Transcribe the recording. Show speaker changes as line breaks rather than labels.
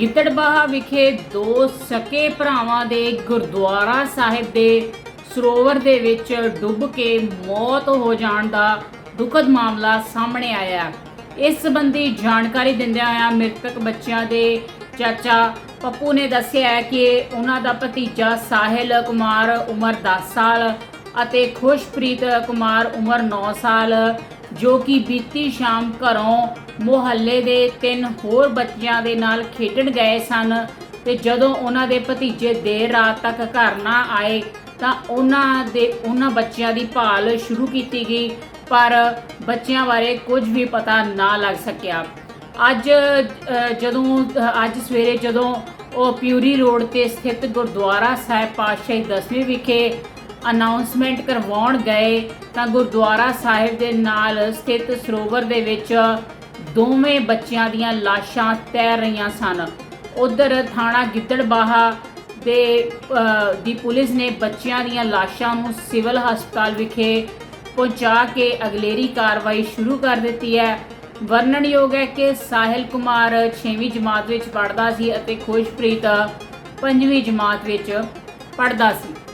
ਗਿੱਦੜਬਾਹਾ ਵਿਖੇ ਦੋ ਸਕੇ ਭਰਾਵਾਂ ਦੇ ਗੁਰਦੁਆਰਾ ਸਾਹਿਬ ਦੇ ਸਰੋਵਰ ਦੇ ਵਿੱਚ ਡੁੱਬ ਕੇ ਮੌਤ ਹੋ ਜਾਣ ਦਾ ਦੁਖਦ ਮਾਮਲਾ ਸਾਹਮਣੇ ਆਇਆ। ਇਸ ਸੰਬੰਧੀ ਜਾਣਕਾਰੀ ਦਿੰਦਿਆਂ ਹੋਇਆਂ ਮ੍ਰਿਤਕ ਬੱਚਿਆਂ ਦੇ ਚਾਚਾ ਪੱਪੂ ਨੇ ਦੱਸਿਆ ਕਿ ਉਹਨਾਂ ਦਾ ਭਤੀਜਾ ਸਾਹਿਲ ਕੁਮਾਰ ਉਮਰ 10 ਸਾਲ ਅਤੇ ਖੁਸ਼ਪ੍ਰੀਤ ਕੁਮਾਰ ਉਮਰ 9 ਸਾਲ ਜੋ ਕਿ ਬੀਤੀ ਸ਼ਾਮ ਘਰੋਂ ਮੁਹੱਲੇ ਦੇ ਤਿੰਨ ਹੋਰ ਬੱਚਿਆਂ ਦੇ ਨਾਲ ਖੇਡਣ ਗਏ ਸਨ ਤੇ ਜਦੋਂ ਉਹਨਾਂ ਦੇ ਭਤੀਜੇ ਦੇਰ ਰਾਤ ਤੱਕ ਘਰ ਨਾ ਆਏ ਤਾਂ ਉਹਨਾਂ ਦੇ ਉਹਨਾਂ ਬੱਚਿਆਂ ਦੀ ਭਾਲ ਸ਼ੁਰੂ ਕੀਤੀ ਗਈ, ਪਰ ਬੱਚਿਆਂ ਬਾਰੇ ਕੁਝ ਵੀ ਪਤਾ ਨਾ ਲੱਗ ਸਕਿਆ। ਅੱਜ ਜਦੋਂ, ਅੱਜ ਸਵੇਰੇ ਜਦੋਂ ਉਹ ਪਿਊਰੀ ਰੋਡ ਤੇ ਸਥਿਤ ਗੁਰਦੁਆਰਾ ਸਾਹਿਬ ਪਾਤਸ਼ਾਹੀ ਦਸਵੀਂ ਵਿਖੇ ਅਨਾਉਂਸਮੈਂਟ ਕਰਵਾਉਣ ਗਏ ਤਾਂ ਗੁਰਦੁਆਰਾ ਸਾਹਿਬ ਦੇ ਨਾਲ ਸਥਿਤ ਸਰੋਵਰ ਦੇ ਵਿੱਚ ਦੋਵੇਂ ਬੱਚਿਆਂ ਦੀਆਂ ਲਾਸ਼ਾਂ ਤੈਰ ਰਹੀਆਂ ਸਨ। ਉਧਰ ਥਾਣਾ ਗਿੱਦੜਬਾਹਾ ਦੇ ਦੀ ਪੁਲਿਸ ਨੇ ਬੱਚਿਆਂ ਦੀਆਂ ਲਾਸ਼ਾਂ ਨੂੰ ਸਿਵਲ ਹਸਪਤਾਲ ਵਿਖੇ ਪਹੁੰਚਾ ਕੇ ਅਗਲੇਰੀ ਕਾਰਵਾਈ ਸ਼ੁਰੂ ਕਰ ਦਿੱਤੀ ਹੈ। ਵਰਣਨਯੋਗ ਹੈ ਕਿ ਸਾਹਿਲ ਕੁਮਾਰ 6ਵੀਂ ਜਮਾਤ ਵਿੱਚ ਪੜ੍ਹਦਾ ਸੀ ਅਤੇ ਖੁਸ਼ਪ੍ਰੀਤ 5ਵੀਂ ਜਮਾਤ ਵਿੱਚ ਪੜ੍ਹਦਾ ਸੀ।